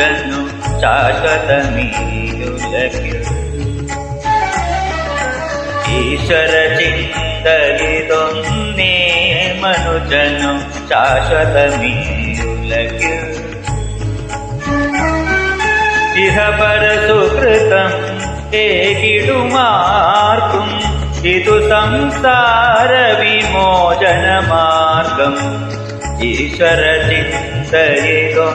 जनु चाशतमीयुलक् ईश्वरचिन्तयितुं मे मनुजनु चाशतमीयुलकिह परसुकृतम् हे गितुमार्तुं किदु संसारविमोचनमागम् ईश्वरचिन्तयितुं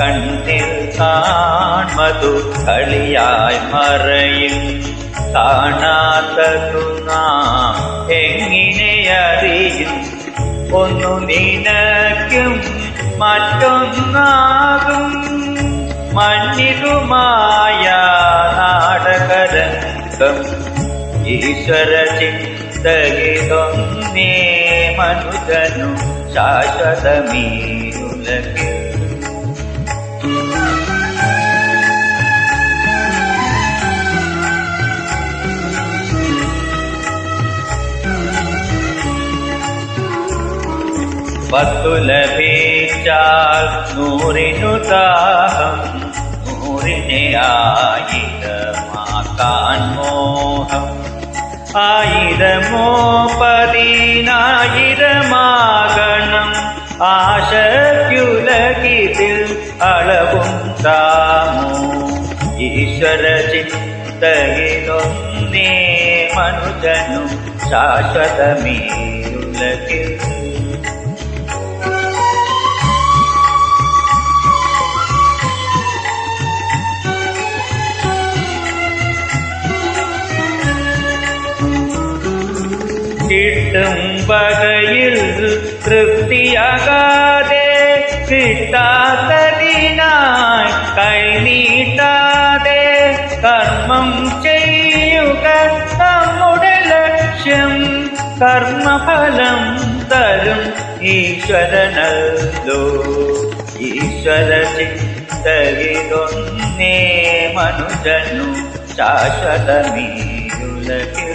കണ്ണിൽ കാൺമതു കളിയായി മറയും. കാണാത്തതു നാം എങ്ങനെ അറിയും? ഒന്നു നിനക്കും മറ്റൊന്നാകും. മണ്ണിലുമായ നാടകരംഗം ഈശ്വര ചിന്തയിലൊന്നേ മനുജനു ശാശ്വതമീരുലകിൽ ആയിരമോ പതിനായിരമാകണം ആശക്യുലകിതിൽ അളവും താമോ. ഈശ്വര ചിന്തയിലൊന്നേ മനുജനു ശാശ്വതമീയുലകിൽ കിട്ടും വകയിൽ തൃപ്തിയാകാതെ കിട്ടാത്തതിനായി കൈനീട്ടാതെ കർമ്മം ചെയ്യുക നമ്മുടെ ലക്ഷ്യം. കർമ്മഫലം തരും ഈശ്വരനല്ലോ. ഈശ്വര ചിന്തയിലൊന്നേ മനുജനു ശാശ്വതമീയുലകിൽ കണ്ണീർ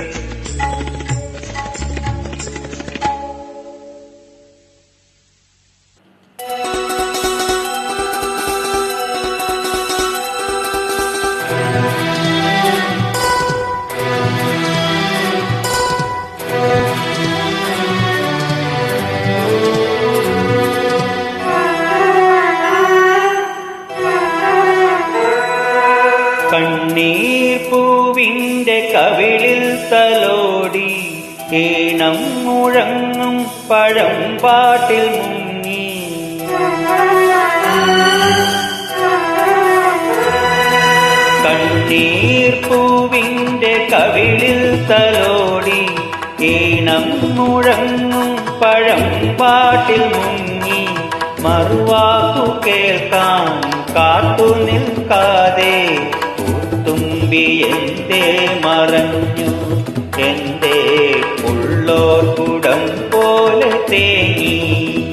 പൂവിന്റെ കവിളിൽ തലോടി ഈണം മുഴങ്ങും പഴം പാട്ടിൽ മുങ്ങി. കണ്ണീർ പൂവിന്റെ കവിളിൽ തലോടി ഈണം മുഴങ്ങും പഴം പാട്ടിൽ മുങ്ങി. മറുവാക്കു കേൾക്കാം കാത്തു നിൽക്കാതെ തുമ്പി എന്തേ മറഞ്ഞു. എന്തേ ഉള്ളോർ കുടം പോലെ തേങ്ങി.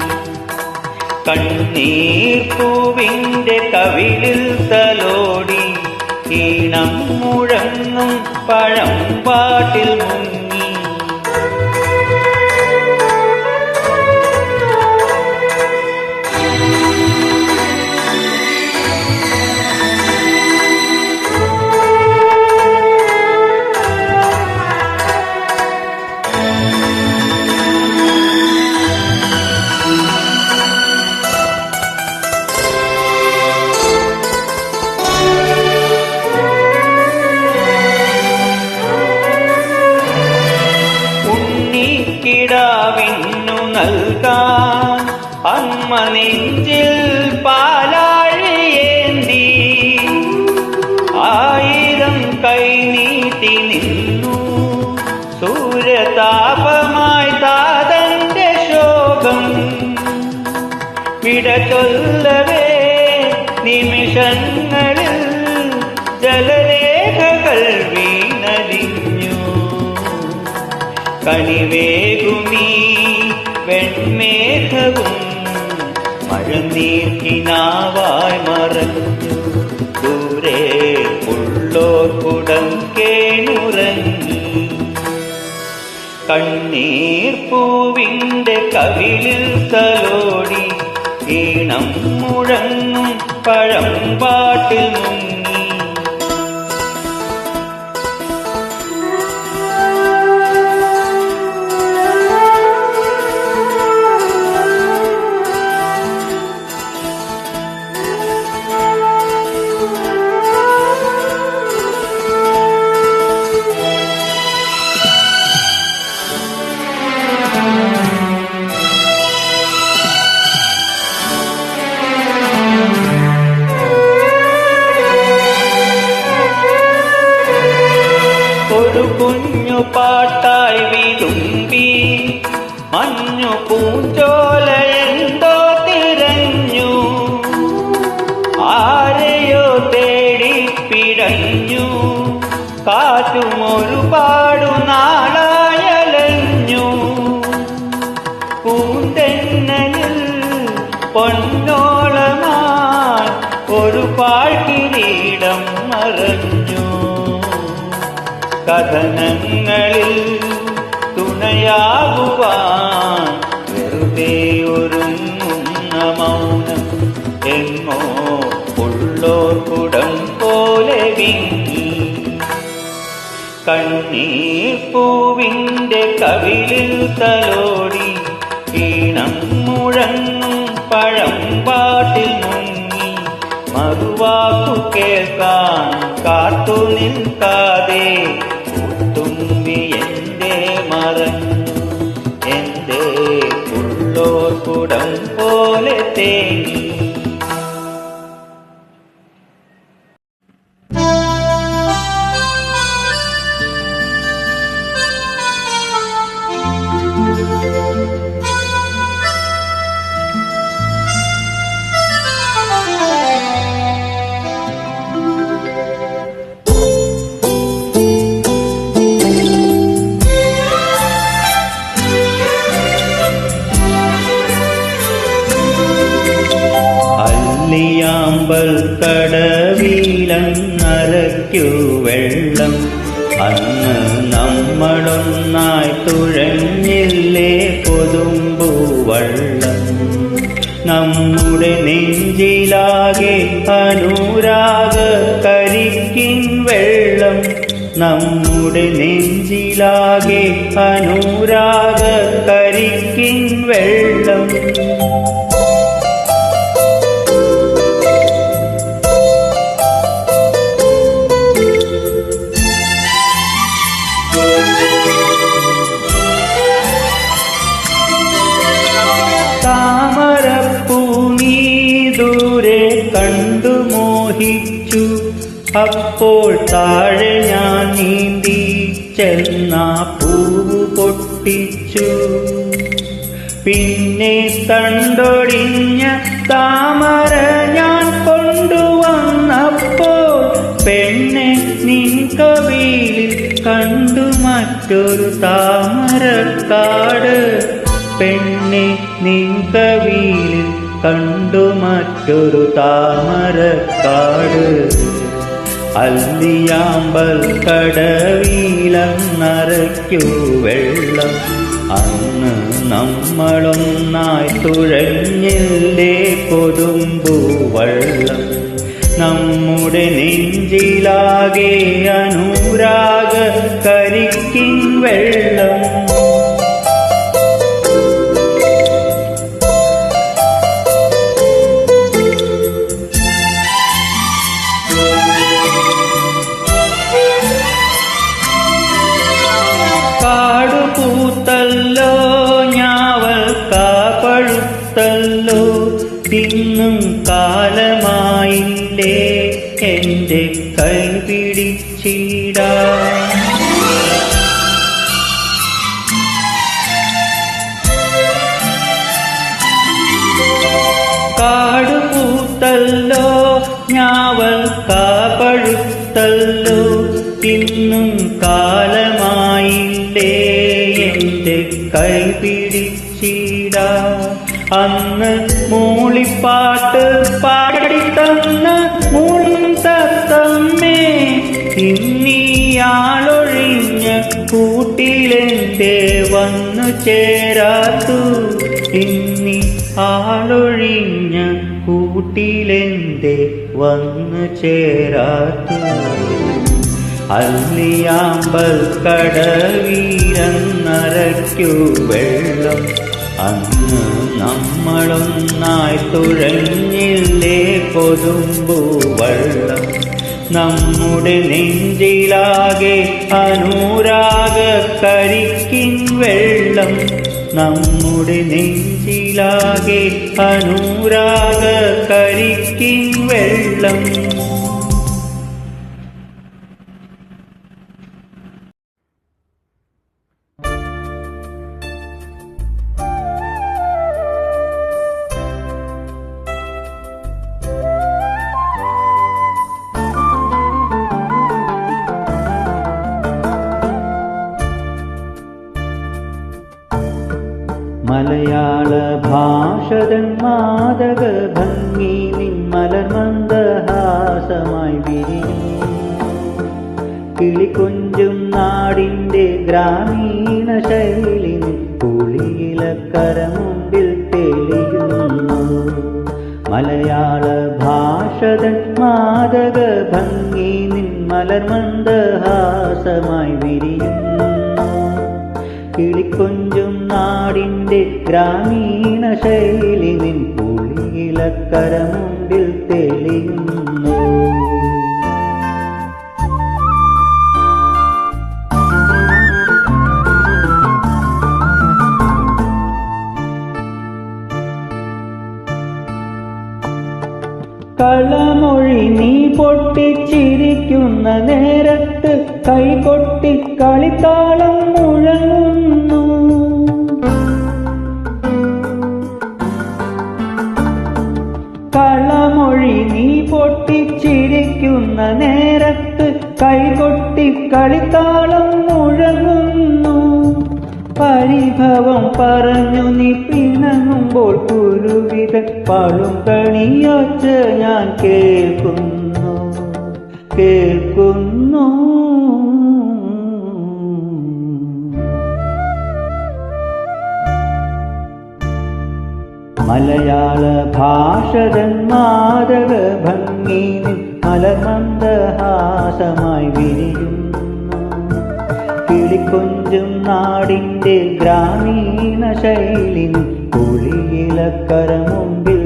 കണ്ണീർ പൂവിന്റെ കവിളിൽ തലോടി. ഈണം മുഴങ്ങും പഴം പാട്ടിൽ മുങ്ങി. നൽകാൻ അമ്മ നെഞ്ചിൽ പാലാഴിയേന്തി. ആയിരം കൈനീട്ടി നിന്നു. സൂര്യതാപമായി താതന്റെ ശോകം. വിട ചൊല്ലവേ നിമിഷങ്ങളിൽ ജലരേഖകൾ വീണലിഞ്ഞു. കണിവേകുമീ വെൺമേഘവും മഴനീർക്കിനാവായി മറഞ്ഞു. ദൂരെ ഉള്ളോർ കുടം കേണുറങ്ങി കണ്ണീർ പൂവിന്റെ കവിളിൽ തലോടി ഈണം മുഴങ്ങും പഴം പാട്ടിൽ മഞ്ഞു പൂഞ്ചോല എന്തോ തിരഞ്ഞു. ആരെയോ തേടി പിടഞ്ഞു. കാറ്റും ഒരുപാടു നാളായലഞ്ഞു. പൂന്തെന്നലിൽ പൊന്നോളമാ ഒരു പാഴ്കിരീടം മറഞ്ഞു. കഥനങ്ങളിൽ തുണയാകുവാൻ വെറുതെ ഒരുങ്ങുന്ന മൗനം എങ്ങോ ഉള്ളോർ കുടം പോലെ വിങ്ങി കണ്ണീർ പൂവിന്റെ കവിളിൽ തലോടി ഈണം മുഴങ്ങും പഴം പാട്ടിൽ മുങ്ങി. മറുവാക്കു കേൾക്കാൻ കാത്തു നിൽക്കാതെ എന്റെ എന്റെ എന്റെ ഉള്ളോർ കുടം പോലെ തേങ്ങി. അന്ന് നമ്മളൊന്നായി തുഴഞ്ഞില്ലേ പൊതുമ്പൂവള്ളം നമ്മുടെ നെഞ്ചിലാകെ അനുരാഗ കരിക്കിൻ വെള്ളം. നമ്മുടെ നെഞ്ചിലാകെ അനുരാഗ കരിക്കിൻ വെള്ളം. അപ്പോൾ താഴെ ഞാൻ നീന്തി ചെന്ന പൂവ് പൊട്ടിച്ചു. പിന്നെ തണ്ടൊടിഞ്ഞ താമര ഞാൻ കൊണ്ടുവന്നപ്പോൾ പെണ്ണെ നിൻ കവിയിൽ കണ്ടു മറ്റൊരു താമരക്കാട്. പെണ്ണെ നിൻ കവിയിൽ കണ്ടു മറ്റൊരു താമരക്കാട്. അല്ലിയാമ്പൽ കടവീലന്നരയ്ക്കു വെള്ളം. അന്ന് നമ്മളൊന്നായി തുഴഞ്ഞില്ലേ കൊതുമ്പു വള്ളം. നമ്മുടെ നെഞ്ചിലാകെ അനുരാഗ കരിക്കിൻ വെള്ളം. കാലമായില്ലേ എന്റെ കൈ പിടിച്ചിടാ. കാടു പൂത്തല്ലോ ഞാവൽ കാപഴുത്തല്ലോ ഇന്നും കാലമായില്ലേ എന്റെ കൈ പിടിച്ചിട. അന്ന് മൂളിപ്പാട്ട് പാടിത്തന്ന മുന്തത്തമ്മേ ഇന്നിയാളൊഴിഞ്ഞ കൂട്ടിലെന്തേ വന്നു ചേരാത്തു. ഇന്നി ആളൊഴിഞ്ഞ കൂട്ടിലെന്തേ വന്നു ചേരാത്തു. അല്ലിയാമ്പൽ കടവീരന്നരയ്ക്കു വെള്ളം അന്ന് നമ്മളൊന്നായി തുഴഞ്ഞില്ലേ കൊതുമ്പു വള്ളം. നമ്മുടെ നെഞ്ചിലാകെ അനുരാഗ കരിക്കിൻ വെള്ളം. നമ്മുടെ നെഞ്ചിലാകെ അനുരാഗ കരിക്കിൻ വെള്ളം. ഗ്രാമീണ പുളിയിലക്കരമുണ്ടിൽ തെളിയുന്നു. പറഞ്ഞു നീ പിണങ്ങുമ്പോൾ കുരുവിത പാടും കണിയൊച്ച ഞാൻ കേൾക്കുന്നു. കേൾക്കുന്നു. മലയാള ഭാഷതൻ മാതക ഭംഗി മലമന്ദഹാസമായി വിരിയുന്നു. കിളിക്കൊഞ്ചും നാടിന്റെ ഗ്രാമീണ ശൈലി കുളിയിലക്കരമുമ്പിൽ തെളിയുന്നു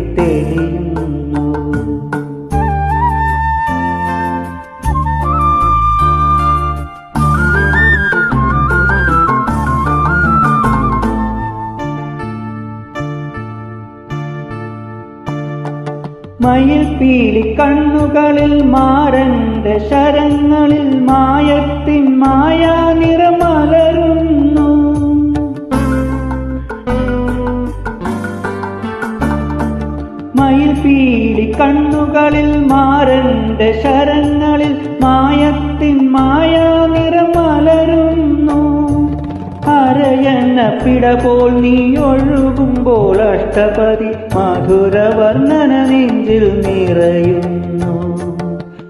മയിൽ പീലി കണ്ണുകളിൽ മാരന്റെ ശരങ്ങളിൽ മായത്തിൻ മായാ നിറമലരുന്നു. മയിൽ കണ്ണുകളിൽ മാരന്റെ ശരങ്ങളിൽ മായത്തിൻ മായാ നിറമലരുന്നു. അരയെന്ന പിട പോൽ നീ ഒഴുകുമ്പോൾ അഷ്ടപതി മധുരവർണന നെഞ്ചിൽ നിറയുന്നു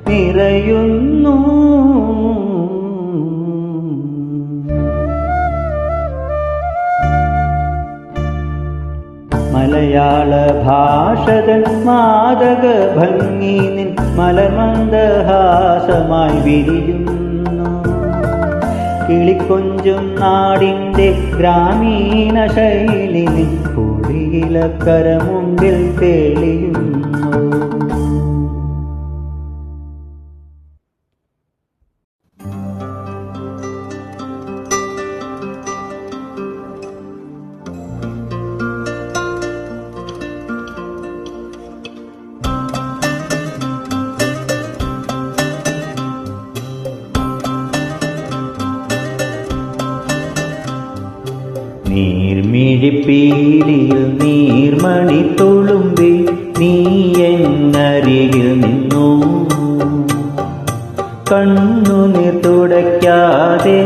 നിറയുന്നു. മലയാള ഭാഷതൻ മാതക ഭംഗി നിൻ മലമന്ദഹാസമായി വിരിയുന്നു. കിളിക്കൊഞ്ചും നാടിന്റെ ഗ്രാമീണ ശൈലി നിൻ കുളിയിലക്കരമുമ്പിൽ തെളിയുന്നു മിഴിപ്പീലിയിൽ നീർമണി തൊളുമ്പി നീ എന്നരികിൽ നിന്നു. കണ്ണുനീർ തുടയ്ക്കാതെ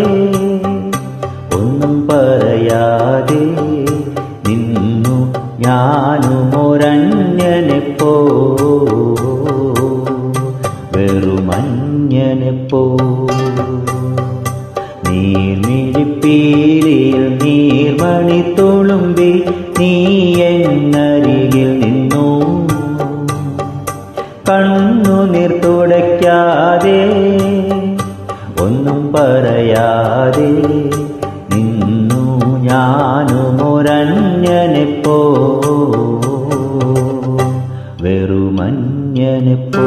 ഒന്നും പറയാതെ നിന്നു ഞാനുമൊരഞ്ഞനെപ്പോ വെറുമഞ്ഞനെപ്പോ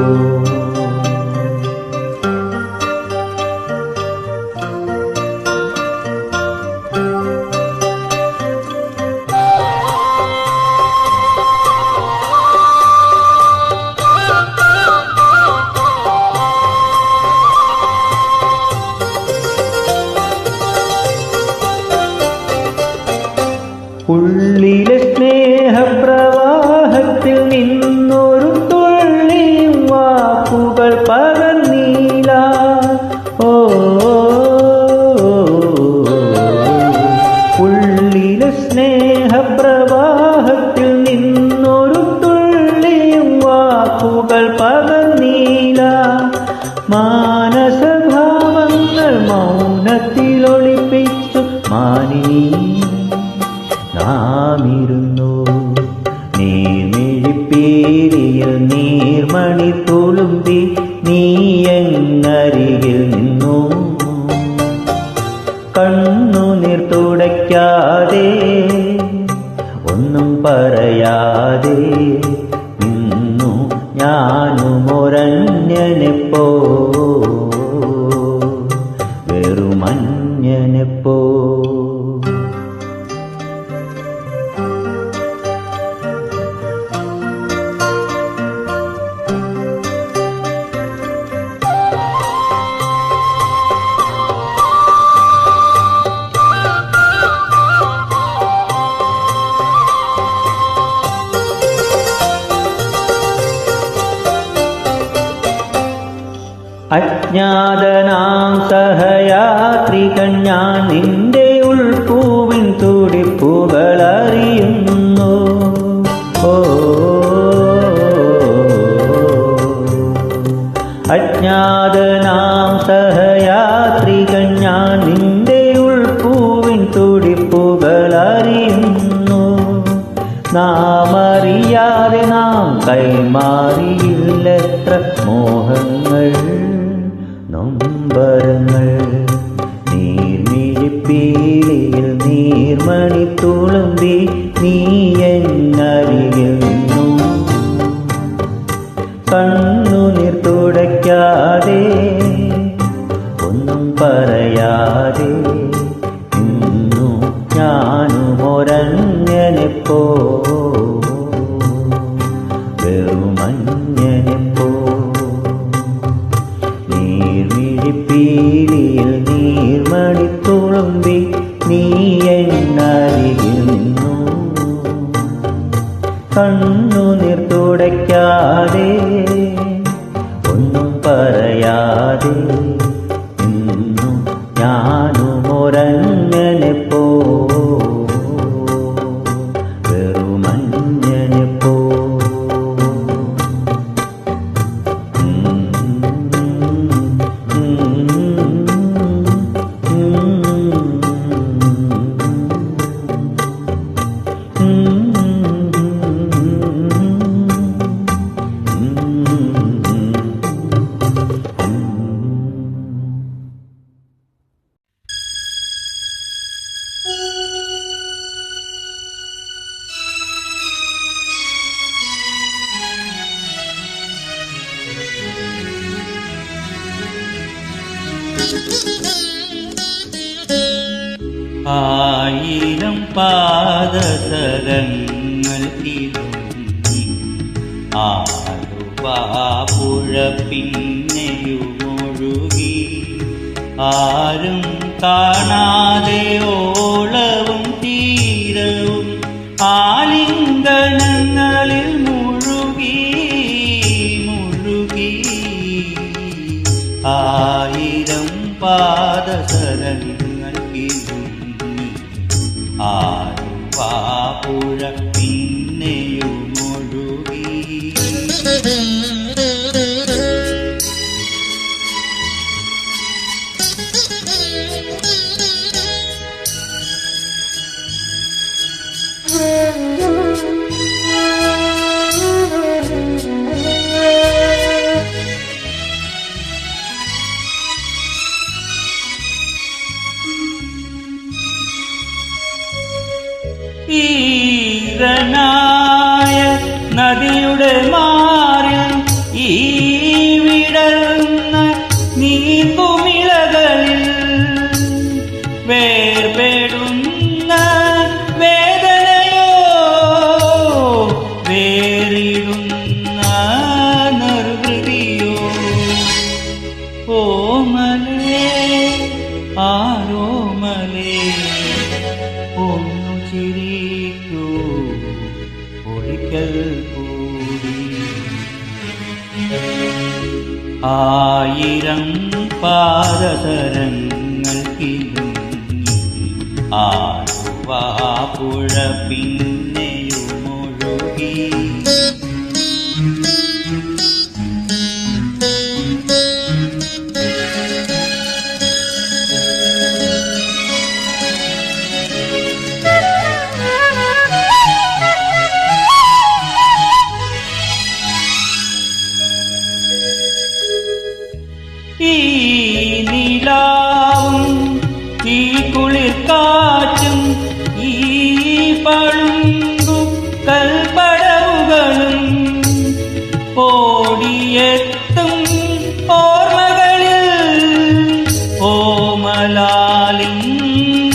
ഞാൻ എപ്പോ അജ്ഞാതനാം സഹയാത്രി ഞാൻ നിന്റെ ഉൾപ്പൂവിൻ തുടിപ്പുകളറിയുന്നു. നാം അറിയാതെ നാം കൈമാറിയില്ലത്ര മോഹങ്ങൾ നൊമ്പരങ്ങൾ. നീർമിഴിപ്പീലിയിൽ നീർമണി തുളുമ്പീ ആലിംഗനങ്ങളിൽ മുഴുകി മുഴുകി. ആയിരം പാദസരങ്ങൾ ആ പാപുഴ ഈരനായ നദിയുടെ മാറിൽ ആലുവാപ്പുഴ പിന്നെയും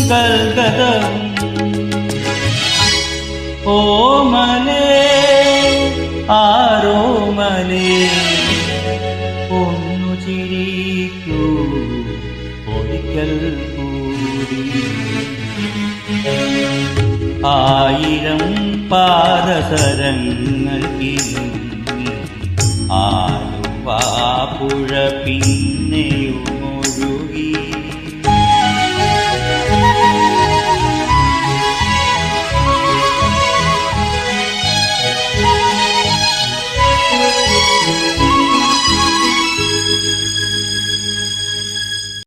ഗൽഗതവും ഓമലേ ആരോമലേ ഒന്നു ചിരിക്കൂ ഒരിക്കൽ കൂടി. ആയിരം പാദസരങ്ങൾ ആലുവാ പുഴ പിന്നെയും